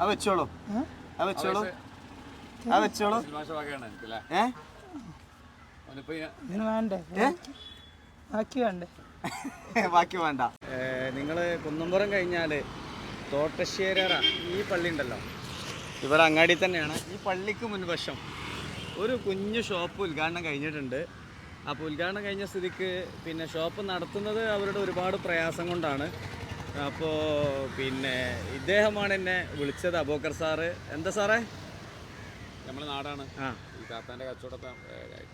ആ വെച്ചോളൂ. ആ വെച്ചോളൂ. വെച്ചോളൂ. ബാക്കി വേണ്ടേ? ബാക്കി വേണ്ട. നിങ്ങൾ കുന്നമ്പുറം കഴിഞ്ഞാൽ ഈ പള്ളി ഉണ്ടല്ലോ. ഇവിടെ അങ്ങാടി തന്നെയാണ്. ഈ പള്ളിക്ക് മുൻവശം ഒരു കുഞ്ഞു ഷോപ്പ് ഉദ്ഘാടനം കഴിഞ്ഞിട്ടുണ്ട്. അപ്പോൾ ഉദ്ഘാടനം കഴിഞ്ഞ സ്ഥിതിക്ക് പിന്നെ ഷോപ്പ് നടത്തുന്നത് അവരുടെ ഒരുപാട് പ്രയാസം കൊണ്ടാണ്. അപ്പോൾ പിന്നെ ഇദ്ദേഹമാണ് എന്നെ വിളിച്ചത് അബോക്കർ സാറ്. എന്താ സാറേ? നമ്മളെ നാടാണ്. ആ. ഈ താത്താന്റെ കച്ചവടത്തെ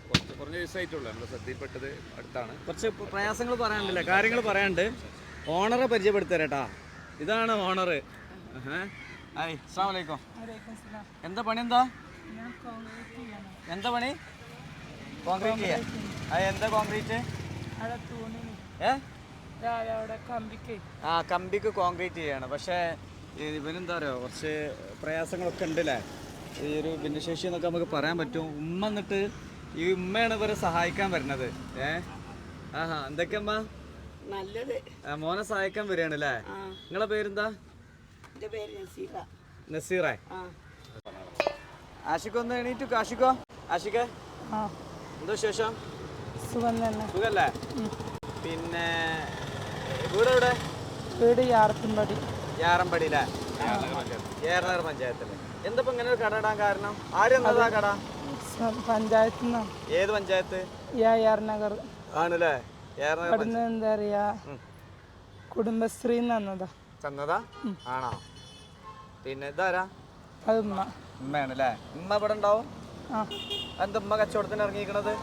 കുറച്ച് കുറഞ്ഞ ദിവസമായിട്ടുള്ളൂ. നമ്മുടെ ശ്രദ്ധയിൽപ്പെട്ടത് അടുത്താണ്. കുറച്ച് പ്രയാസങ്ങൾ പറയാനുണ്ടല്ലേ? കാര്യങ്ങൾ പറയാണ്ട് ഓണറെ പരിചയപ്പെടുത്തരട്ടാ ഇതാണ് ഓണർ ഹായ് അസ്സാം വലൈക്കും എന്താ പണി എന്താ? എന്താ പണി? കോൺക്രീറ്റ് ചെയ്യാ. എന്താ കോൺക്രീറ്റ് ഏ? ആ കമ്പിക്ക് കോൺക്രീറ്റ് ചെയ്യാണ്. പക്ഷേ ഇവനെന്താ പറയുക കുറച്ച് പ്രയാസങ്ങളൊക്കെ ഉണ്ടല്ലേ? ഈ ഒരു ഭിന്നശേഷി എന്നൊക്കെ നമുക്ക് പറയാൻ പറ്റും. ഉമ്മ എന്നിട്ട് ഈ ഉമ്മയാണ് ഇവരെ സഹായിക്കാൻ വരുന്നത്. ഏ? ആഹാ എന്തൊക്കെയമ്മ നല്ലത്. മോനെ സഹായിക്കാൻ വരികയാണ് അല്ലേ? നിങ്ങളെ പേരെന്താ? പേര് നസീറ. നസീറേ? ആ. ആഷിഖ് ഒന്ന് എണീറ്റു ആഷിഖോ? ആഷിക്ക എന്തോ ശേഷം സുഖം തന്നെ. സുഖല്ലേ? പിന്നെ വീട് യാറമ്പടി അല്ലേ പഞ്ചായത്തിൽ. ഇങ്ങനെ ഒരു കട ഇടാൻ കാരണം? ആരും കട? ഏത് പഞ്ചായത്ത്? നഗർ ആണല്ലേ? എന്താ പറയാ? കുടുംബശ്രീ തന്നതാ. തന്നതാ? ആണോ? പിന്നെ ഇതാരാ? അത് ഉമ്മ. ഇവിടെ ഉണ്ടാവും എന്താ ഉമ്മ കച്ചവടത്തിന് ഇറങ്ങിയിരിക്കണത്?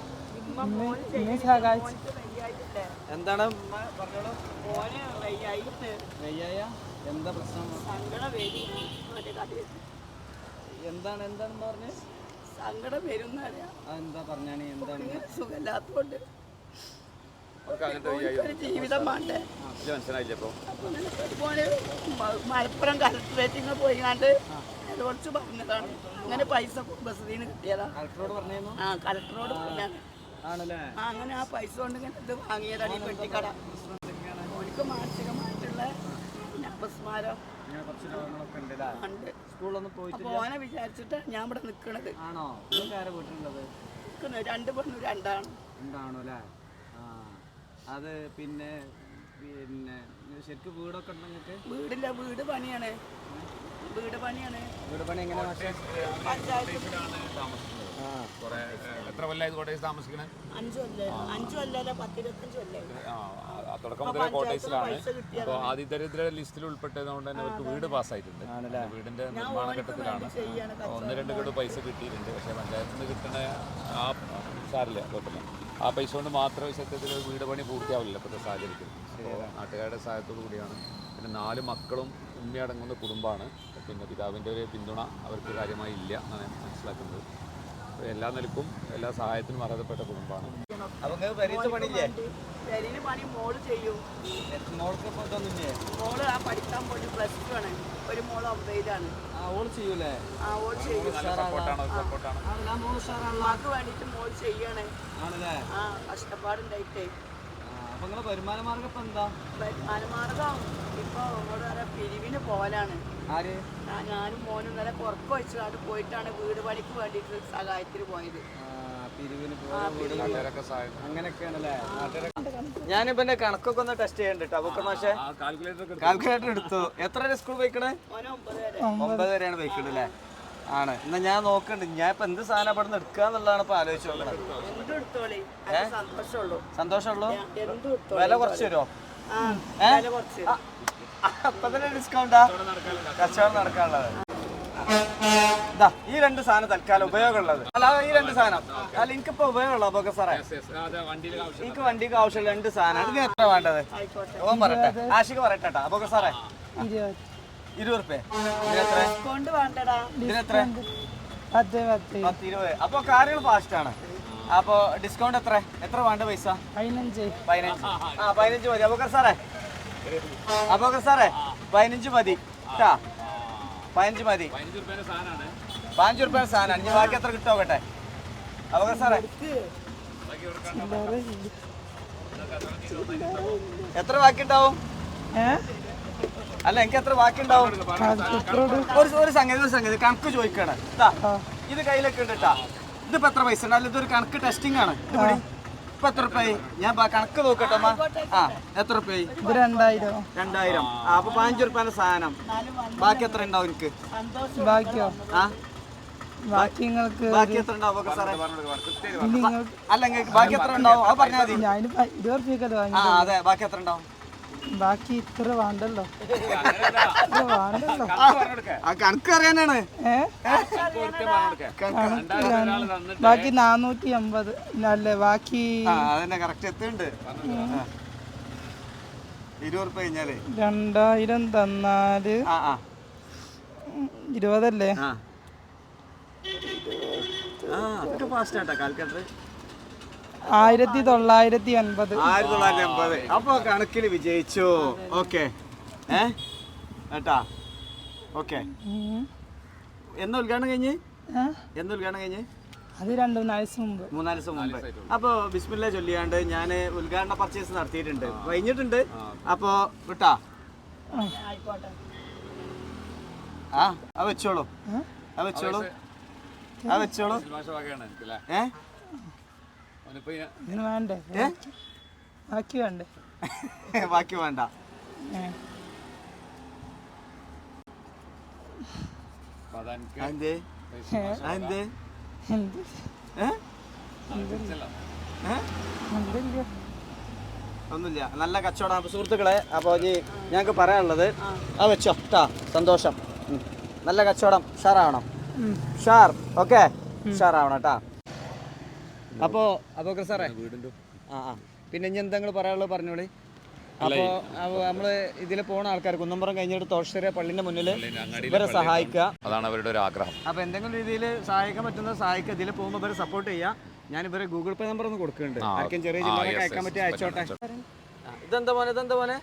സഹായിച്ചു. എന്താണ്? വയ്യായ എന്താ പ്രശ്നം? എന്താണ്? എന്താണ് പറഞ്ഞ? സങ്കടം വരും എന്താ പറഞ്ഞാണ്? എന്താണ്? സുഖമില്ലാത്തോണ്ട് ജീവിതം വേണ്ടേ മനസ്സിലായില്ല മലപ്പുറം കലക്ടറേറ്റിൽ പോയിക്കാണ്ട് കുറച്ച് പറഞ്ഞതാണ്. അങ്ങനെ പൈസ നിന്ന് കിട്ടിയതാ. കലക്ടറോട് പറഞ്ഞു ആ കലക്ടറോട് പറഞ്ഞാണ്. അങ്ങനെ ആ പൈസ കൊണ്ട് ഇങ്ങനെ ഇത് വാങ്ങിയതാണ് ഈ പെട്ടിക്കട. ഓനിക്ക് മാനസികമായിട്ടുള്ള അപസ്മാരം ഓനെ വിചാരിച്ചിട്ട് ഞാൻ ഇവിടെ നിൽക്കണത് ആണോ? വീട്ടിലുള്ളത്? രണ്ട് പെണ്ണു രണ്ടാണ്. അല്ലേ? ആ അത് പിന്നെ പിന്നെ ശരിക്കും വീടൊക്കെ ഉണ്ടെങ്കിൽ വീടില്ല വീട് പണിയാണ്. വീട് പണിയാണ് വീട് പണി എങ്ങനെ എത്ര കോട്ടയത്ത് താമസിക്കണേ? അഞ്ചു കൊല്ലം അഞ്ചു കൊല്ലല്ല പത്തിരുപത്തഞ്ച് കൊല്ലം ആ ആ, തുടക്കം മുതലേ കോട്ടയത്തിലാണ്. അപ്പോൾ ആദിദരിദ്ര ലിസ്റ്റിൽ ഉൾപ്പെട്ടതുകൊണ്ട് തന്നെ അവർക്ക് വീട് പാസ്സായിട്ടുണ്ട്. വീടിന്റെ നിർമ്മാണ ഘട്ടത്തിലാണ്. ഒന്ന് രണ്ട് വീട് പൈസ കിട്ടിയിട്ടുണ്ട്. പക്ഷേ പഞ്ചായത്തിൽ നിന്ന് കിട്ടണ ആ സാറില്ല കുഴപ്പമില്ല. ആ പൈസ കൊണ്ട് മാത്രമേ സത്യത്തിൽ വീട് പണി പൂർത്തിയാവില്ല ഇപ്പോഴത്തെ സാഹചര്യത്തിൽ. നാട്ടുകാരുടെ സഹായത്തോടു കൂടിയാണ്. പിന്നെ നാല് മക്കളും ഉമ്മയടങ്ങുന്ന കുടുംബമാണ് പിന്നെ പിതാവിന്റെ ഒരു പിന്തുണ അവർക്ക് കാര്യമായി ഇല്ല എന്നാണ് ഞാൻ മനസ്സിലാക്കുന്നത് എല്ലാ നിലക്കും എല്ലാ സഹായത്തിനും അർഹതപ്പെട്ട കുടുംബമാണ് പണിയില്ലേ പെരിന് പണി മോൾ ചെയ്യും മോൾക്ക് ഇപ്പൊ ഇതൊന്നുമില്ലേ മോൾ ആ പഠിക്കാൻ പോയിട്ട് പ്ലസ് ടു ആണ് ഒരു മോൾ ഒമ്പതിലാണ് ആ ഓൾ ചെയ്യൂലേ ആ ചെയ്യും മോൾ ചെയ്യണേ കഷ്ടപ്പാടുണ്ടായിട്ടേ അപ്പൊ നിങ്ങളെ വരുമാന മാർഗം ഇപ്പൊ എന്താ? വരുമാനമാർഗം ഇപ്പൊ നമ്മളോട് പറയാ പിരിവിന് പോലാണ് ആര്? ഞാനും മോനും നല്ല പുറത്ത് വെച്ചുകൊണ്ട് പോയിട്ടാണ് വീട് പണിക്ക് വേണ്ടിട്ട് സഹായത്തിന് പോയത്. ആ, പിരിവിന് പോയ വീട് നാട്ടുകാരൊക്കെ സഹായം അങ്ങനെയൊക്കെയാണല്ലേ? ഞാനിപ്പോ എന്റെ കണക്കൊക്കെ ഒന്ന് ടെസ്റ്റ് ചെയ്യണ്ട കേട്ടോ ബുക്ക് മാഷെ ആ കാൽക്കുലേറ്റർ കാൽക്കുലേറ്റർ എടുത്തു. എത്ര വരെ സ്കൂൾ പോയിക്കണേ? മോനെ ഒമ്പത് വരെ. വരെയാണ് പോയിക്കണല്ലേ അല്ലേ? ആണ്. എന്നാ ഞാൻ നോക്കണ്ട്. ഞാൻ ഇപ്പൊ എന്ത് സാധനം അവിടെ നിന്ന് എടുക്കുക എന്നുള്ളതാണ് ഇപ്പൊ ആലോചിച്ച് നോക്കണത്. അത് സന്തോഷമുള്ളൂ. സന്തോഷമുള്ളൂ? എന്തും എടുത്തോളി. വില കുറച്ച് തരുമോ ആ വില കുറച്ച്. അപ്പൊ തന്നെ ഡിസ്കൗണ്ടാ കച്ചവടം നടക്കാനുള്ളത്. ഇതാ ഈ രണ്ട് സാധനം തൽക്കാലം ഉപയോഗമുള്ളത്. അല്ല ഈ രണ്ട് സാധനം. അല്ല എനിക്കിപ്പോ ഉപയോഗമുള്ള അപ്പൊ സാറേ. അതെ വണ്ടിയിൽ ആവശ്യം എനിക്ക് വണ്ടിക്ക് ആവശ്യമുള്ള രണ്ട് സാധനം ഇതിന് എത്ര വേണ്ടത്? ഓൻ പറയട്ടെ. ആഷിക്ക് പറയട്ടെ അപ്പൊ സാറേ. ഇരുപത് റുപ്യ. ഇതിനെത്ര? പത്ത് ഇരുപത്. അപ്പൊ കാര്യങ്ങൾ ഫാസ്റ്റ് ആണ്. അപ്പൊ ഡിസ്കൗണ്ട് എത്ര? എത്ര വേണ്ട പൈസ? പതിനഞ്ച്. പതിനഞ്ച്. ആ പതിനഞ്ച് മതി. അബോക്കർ സാറേ. അബോക്കർ സാറേ പതിനഞ്ച് മതി. കേട്ടാ പതിനഞ്ച് മതി. പതിനഞ്ച് റുപ്യ സാധനമാണ് ഇനി ബാക്കി എത്ര കിട്ടും നോക്കട്ടെ. അബോക്കർ സാറേ. എത്ര ബാക്കി ഉണ്ടാവും അല്ല എനിക്ക് എത്ര ബാക്കി ഉണ്ടാവും ഒരു ഒരു സംഗതി ഒരു സംഗതി. കണക്ക് ചോദിക്കണം. ഇതാ ഇത് കയ്യിലൊക്കെ ഉണ്ട് കേട്ടാ ഇതിപ്പോ എത്ര പൈസ ഉണ്ട്? അല്ല ഇതൊരു കണക്ക് ടെസ്റ്റിംഗ് ആണ്. ഇപ്പൊ എത്ര റുപ്യായി? ഞാൻ കണക്ക് നോക്കട്ടെ അമ്മ. ആ എത്ര റുപ്യായി? രണ്ടായിരം. രണ്ടായിരം. ആ അപ്പൊ പതിനഞ്ച് റുപ്യാന്റെ സാധനം. ബാക്കി എത്ര ഉണ്ടാവും എനിക്ക് ബാക്കിയോ? ആ? ബാക്കി എത്ര ഉണ്ടാവും? അല്ല ബാക്കി എത്ര ഉണ്ടാവും? അത് പറഞ്ഞാൽ മതി. അതെ ബാക്കി എത്ര ഉണ്ടാവും? ബാക്കി ഇത്ര വേണ്ടല്ലോ. കണക്ക് അറിയാനാണ്. ബാക്കി നാനൂറ്റി അമ്പത് അല്ലേ ബാക്കി രണ്ടായിരം തന്നാൽ ഇരുപതല്ലേ? ഫാസ്റ്റ് ആട്ടാ കാൽക്കുലേറ്റർ ആയിരത്തി തൊള്ളായിരത്തി അൻപത് ആയിരത്തി തൊള്ളായിരത്തി എൺപത് അപ്പൊ കണക്കിൽ വിജയിച്ചു. ഓക്കെ. ഏ? ഏട്ടാ. ഓക്കെ. എന്ന് ഉദ്ഘാടനം കഴിഞ്ഞ്? എന്ന് ഉദ്ഘാടനം കഴിഞ്ഞ്? അത് രണ്ടു മൂന്നാഴ്ച മുമ്പ്. മൂന്നാൽ ദിവസം മുമ്പ്. അപ്പോ ബിസ്മില്ല ചൊല്ലിയാണ്ട് ഞാൻ ഉദ്ഘാടന പർച്ചേസ് നടത്തിയിട്ടുണ്ട്. കഴിഞ്ഞിട്ടുണ്ട്. അപ്പൊ വിട്ടാ. ആ. ആ അത് വെച്ചോളൂ? അത് വെച്ചോളൂ. അത് വെച്ചോളൂ. ഏ? ഇതിന് വേണ്ടേ? ബാക്കി വേണ്ടേ? ബാക്കി വേണ്ട. ഒന്നുമില്ല. നല്ല കച്ചവടം. അപ്പോൾ സുഹൃത്തുക്കളെ അപ്പോൾ ഇനി ഞങ്ങൾക്ക് പറയാനുള്ളത് ആ. വെച്ചോ. ട്ടാ സന്തോഷം. നല്ല കച്ചവടം. ഷാറാവണം ആവണം ഷാർ ഓക്കെ? ഷാറാവണം കേട്ടാ അപ്പോൾ അബോക്കർ സാറേ. ആ ആ. പിന്നെ ഇനി എന്തെങ്കിലും പറയാനുള്ളത്? പറഞ്ഞോളി. അപ്പോൾ നമ്മൾ ഇതിൽ പോണ ആൾക്കാർ കുന്നമ്പുറം കഴിഞ്ഞിട്ട് തോഷര പള്ളിന്റെ മുന്നിൽ ഇവരെ സഹായിക്കുക അതാണ് അവരുടെ ഒരു ആഗ്രഹം. അപ്പോൾ എന്തെങ്കിലും രീതിയിൽ സഹായിക്കാൻ പറ്റുന്ന സഹായിക്കുക ഇതിൽ പോകുമ്പോൾ ഇവരെ സപ്പോർട്ട് ചെയ്യുക ഞാൻ ഇവരെ ഗൂഗിൾ പേ നമ്പർ ഒന്ന് കൊടുക്കുന്നുണ്ട്. ആ, ആർക്കും ചെറിയ അയക്കാൻ പറ്റിയ അയച്ചോട്ടെ. ഇതെന്താ മോനെ? ഇതെന്താ മോനെ?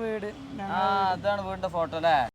വീട്. ആ അതാണ് വീടിന്റെ ഫോട്ടോ അല്ലേ?